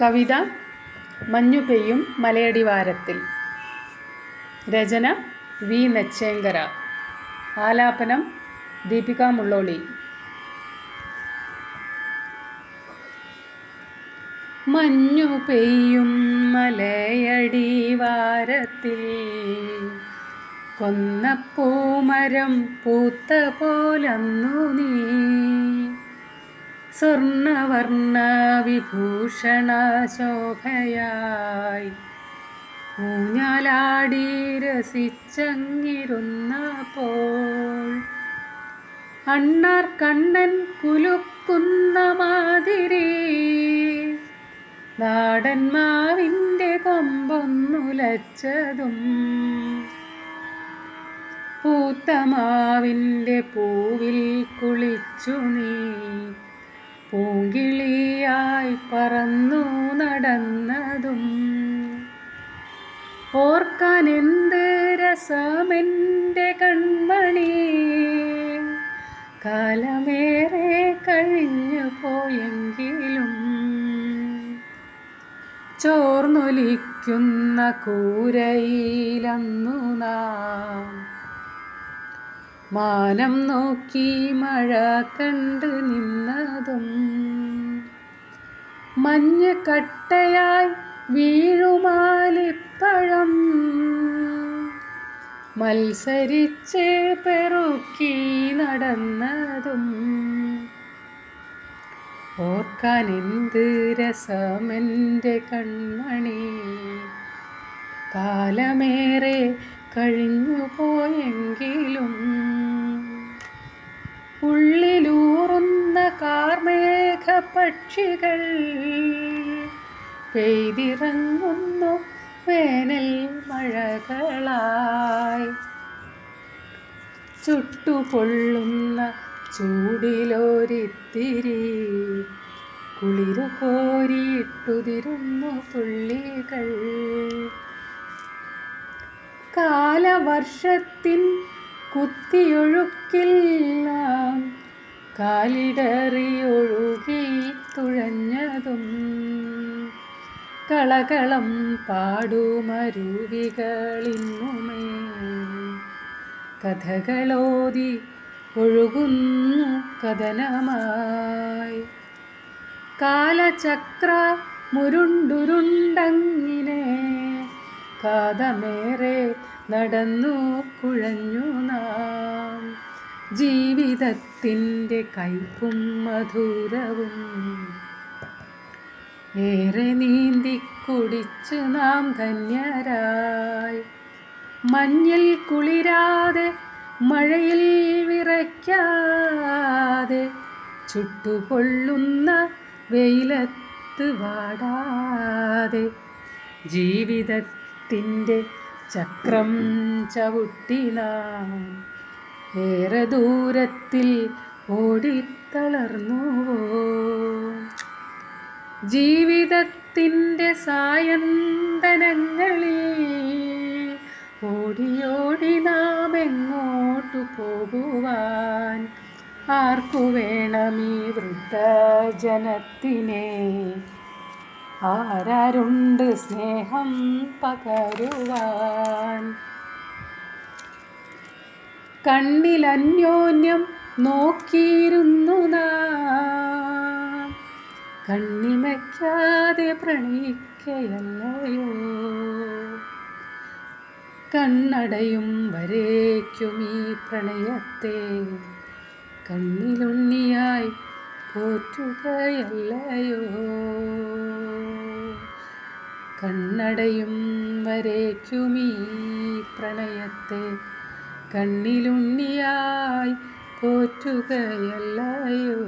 കവിത മഞ്ഞു പെയ്യും മലയടിവാരത്തിൽ. രചന വി. നെച്ചേങ്കര. ആലാപനം ദീപിക മുള്ളോളി. മഞ്ഞു പെയ്യും മലയടിവാരത്തിൽ. കൊന്നപ്പൂമരം പൂത്ത പോലന്നു നീ. സ്വർണവർണ വിഭൂഷണ ശോഭയായി ഊഞ്ഞാലാടി രസിച്ചങ്ങിരുന്നപ്പോൾ അണ്ണാർ കണ്ണൻ കുലുക്കുന്ന മാതിരി നാടന്മാവിന്റെ കൊമ്പൊന്നുലച്ചതും പൂത്തമാവിന്റെ പൂവിൽ കുളിച്ചു നീ പൂങ്കിളിയായി പറന്നു നടന്നതും ഓർക്കാൻ എന്ത് രസമെന്റെ കൺമണി. കാലമേറെ കഴിഞ്ഞു പോയെങ്കിലും ചോർന്നൊലിക്കുന്ന കൂരയിലന്നു നാം മാനം നോക്കി മഴ കണ്ട് നിന്നതും മഞ്ഞ കട്ടയായി വീഴുമാലിപ്പഴം മത്സരിച്ച് പെറുക്കി നടന്നതും ഓർക്കാൻ എന്ത് രസമെന്റെ കൺമണി കാലമേറെ കഴിഞ്ഞു പോയെങ്കിലും ഉള്ളിലൂറുന്ന കാർമേഘ പക്ഷികൾ പെയ്തിറങ്ങുന്നു വേനൽ മഴകളായി. ചുട്ടുപൊള്ളുന്ന ചൂടിലോരിത്തിരി കുളിരു കോരിയിട്ടുതിരുന്നു തുള്ളികൾ. കാലവർഷത്തിൻ കുത്തിയൊഴുക്കിൽ നാം കാലിടറിയൊഴുകി തുഴഞ്ഞതും കളകളം പാടുമരുവികളിന്നുമേ. കഥകളോതി ഒഴുകുന്നു കഥനമായി. കാലചക്ര മുരുണ്ടുരുണ്ടങ്ങിനെ കാതമേറെ നടന്നു കുഴഞ്ഞു നാം. ജീവിതത്തിന്റെ കൈപ്പും മധുരവും ഏറെ നീന്തി കുടിച്ചു നാം ധന്യരായി. മഞ്ഞിൽ കുളിരാതെ മഴയിൽ വിറയ്ക്കാതെ ചുട്ടുപൊള്ളുന്ന വെയിലത്ത് വാടാതെ ജീവിതത്തിന്റെ ചക്രം ചവിട്ടി നാം ഏറെ ദൂരത്തിൽ ഓടിത്തളർന്നുവോ? ജീവിതത്തിന്റെ സായന്തനങ്ങളിൽ ഓടിയോടി നാം എങ്ങോട്ടു പോകുവാൻ ആർക്കു വേണം ഈ വൃദ്ധജനത്തിനെ? ആരാരുണ്ട് സ്നേഹം പകരുവാൻ? കണ്ണിലന്യോന്യം നോക്കിയിരുന്നു കണ്ണിമയ്ക്കാതെ പ്രണയിക്കയല്ലയോ? കണ്ണടയും വരേക്കും ഈ പ്രണയത്തെ കണ്ണിലുണ്ണിയായി പോറ്റുകയല്ലയോ? കണ്ണടയും വരേക്കുമീ പ്രണയത്തെ കണ്ണിലുണ്ണിയായി പോറ്റുകയല്ലയോ?